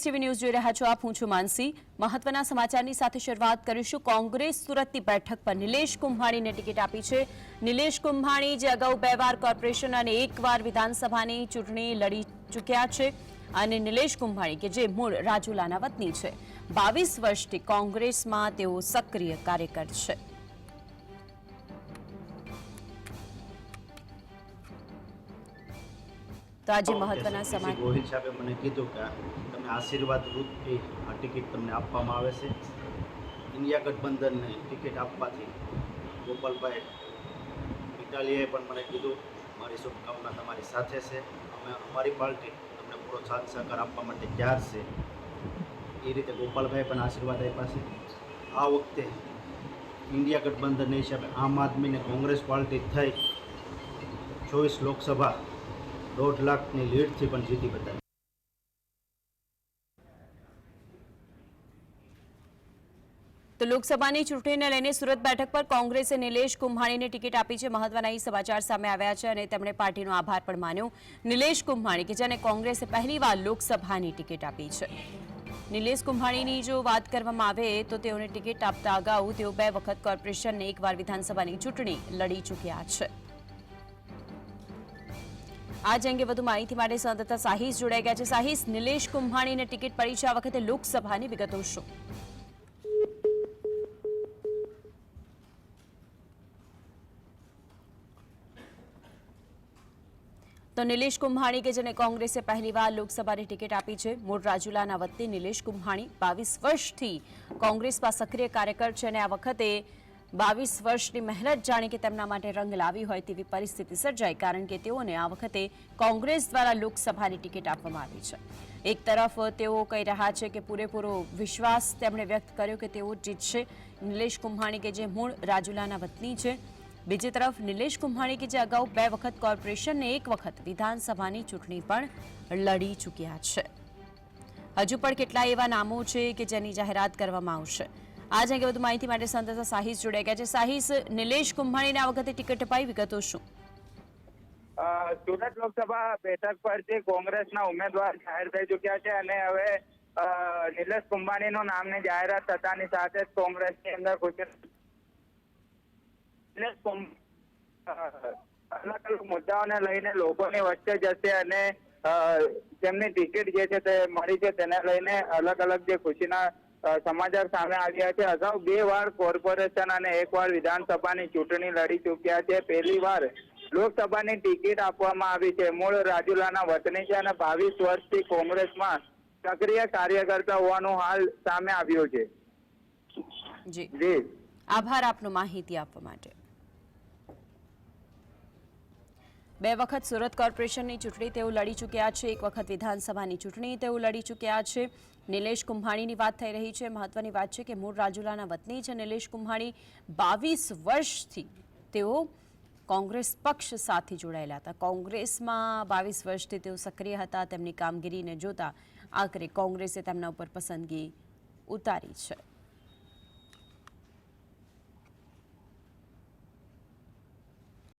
TV news જોઈ રહ્યા છો આપ, હું છું માનસી. મહત્વના સમાચારની સાથે શરૂઆત કરીશું. કોંગ્રેસ સુરતની બેઠક પર નિલેશ કુંભાણીને ટિકિટ આપી છે. નિલેશ કુંભાણી, જે અગાઉ બે વાર કોર્પોરેશન અને એકવાર વિધાનસભાની ચૂંટણી લડી ચૂક્યા છે. અને નિલેશ કુંભાણી, કે જે મૂળ રાજુલાના વતની છે. બાવીસ વર્ષથી કોંગ્રેસમાં તેઓ સક્રિય કાર્યકર છે. તો આજે મહત્વના સમાજ ગોહિલ સાહેબે મને કીધું કે તમને આશીર્વાદ રૂપથી આ ટિકિટ તમને આપવામાં આવે છે. ઇન્ડિયા ગઠબંધનને ટિકિટ આપવાથી ગોપાલભાઈ ઇટાલીએ પણ મને કીધું, મારી શુભકામના તમારી સાથે છે. અમે અમારી પાર્ટી તમને પૂરો સાથ સહકાર આપવા માટે તૈયાર છે. એ રીતે ગોપાલભાઈ પણ આશીર્વાદ આપ્યા છે. આ વખતે ઇન્ડિયા ગઠબંધન હિસાબે આમ આદમી ને કોંગ્રેસ પાર્ટી થઈ. ચોવીસ લોકસભા દોઢ લાખની લીડથી પણ જીતી બતાવી. તો લોકસભાની ચૂંટણીને લઈને સુરત બેઠક પર કોંગ્રેસે નિલેશ કુંભાણીને ટિકિટ આપી છે. મહત્વના એ સમાચાર સામે આવ્યા છે અને તેમણે પાર્ટીનો આભાર પણ માન્યો. નિલેશ કુંભાણી કે જેને કોંગ્રેસે પહેલીવાર લોકસભાની ટિકિટ આપી છે. નિલેશ કુંભાણીની જો વાત કરવામાં આવે તો તેઓને ટિકિટ આપતા અગાઉ તેઓ બે વખત કોર્પોરેશનને એકવાર વિધાનસભાની ચૂંટણી લડી ચૂક્યા છે. આજ અંગે વધુ માહિતી માટે સંવાદદાતા સાહિસ જોડાઈ ગયા છે. સાહિસ, નિલેશ કુંભાણીને ટિકિટ પડી છે. આ વખતે લોકસભાની વિગતો શું? તો નિલેશ કુંભાણી કે જેને કોંગ્રેસે પહેલીવાર લોકસભાની ટિકિટ આપી છે. મૂળ રાજુલાના વતની નિલેશ કુંભાણી બાવીસ વર્ષથી કોંગ્રેસમાં સક્રિય કાર્યકર છે અને આ વખતે બાવીસ વર્ષની મહેનત જાણે કે તેમના માટે રંગ લાવી હોય તેવી પરિસ્થિતિ સર્જાઈ, કારણ કે તેઓને આ વખતે કોંગ્રેસ દ્વારા લોકસભાની ટિકિટ આપવામાં આવી છે. એક તરફ તેઓ કહી રહ્યા છે કે પૂરેપૂરો વિશ્વાસ તેમણે વ્યક્ત કર્યો કે તેઓ જીતશે. નિલેશ કુંભાણી કે જે મૂળ રાજુલાના વતની છે. બીજી તરફ નિલેશ કુંભાણી કે જે અગાઉ બે વખત કોર્પોરેશનને એક વખત વિધાનસભાની ચૂંટણી પણ લડી ચૂક્યા છે. હજુ પણ કેટલા એવા નામો છે કે જેની જાહેરાત કરવામાં આવશે. આજ અંગે વધુ માહિતી માટે સંતોષ સાહિસ જોડાઈ ગયા છે. સાહિસ, નિલેશ કુંભાણીને આ વખતે ટિકિટ અપાઈ, વિગતો શું? સુરત લોકસભા બેઠક પરથી કોંગ્રેસના ઉમેદવાર જાહેર થઈ ચુક્યા છે અને હવે નિલેશ કુંભાણીનું નામની જાહેરાત થતાની સાથે જ કોંગ્રેસની અંદર ખુશી નિલેશ અલગ અલગ મુદ્દાઓને લઈને લોકોની વચ્ચે જશે અને તેમની ટિકિટ જે છે તે મળી છે તેને લઈને અલગ અલગ જે ખુશીના સમાચાર સામે આવ્યા છે. અગાઉ બે વાર કોર્પોરેશન અને એક વાર વિધાનસભાની ચૂંટણી લડી ચૂક્યા છે. પહેલી વાર લોકસભાની ટિકિટ આપવામાં આવી છે. મૂળ રાજુલાના વતની છે અને બાવીસ વર્ષથી કોંગ્રેસમાં સક્રિય કાર્યકર્તા હોવાનું હાલ સામે આવ્યું છે. જી. આભાર આપનો માહિતી આપવા માટે. બે વખત સુરત કોર્પોરેશનની ચૂંટણી તેઓ લડી ચૂક્યા છે, એક વખત વિધાનસભાની ચૂંટણી તેઓ લડી ચૂક્યા છે. નિલેશ કુંભાણીની વાત થઈ રહી છે. મહત્વની વાત છે કે મૂળ રાજુલાના વતની છે નિલેશ કુંભાણી બાવીસ વર્ષથી તેઓ કોંગ્રેસ પક્ષ સાથે જોડાયેલા હતા. કોંગ્રેસમાં બાવીસ વર્ષથી તેઓ સક્રિય હતા, તેમની કામગીરીને જોતા આખરે કોંગ્રેસે તેમના ઉપર પસંદગી ઉતારી છે.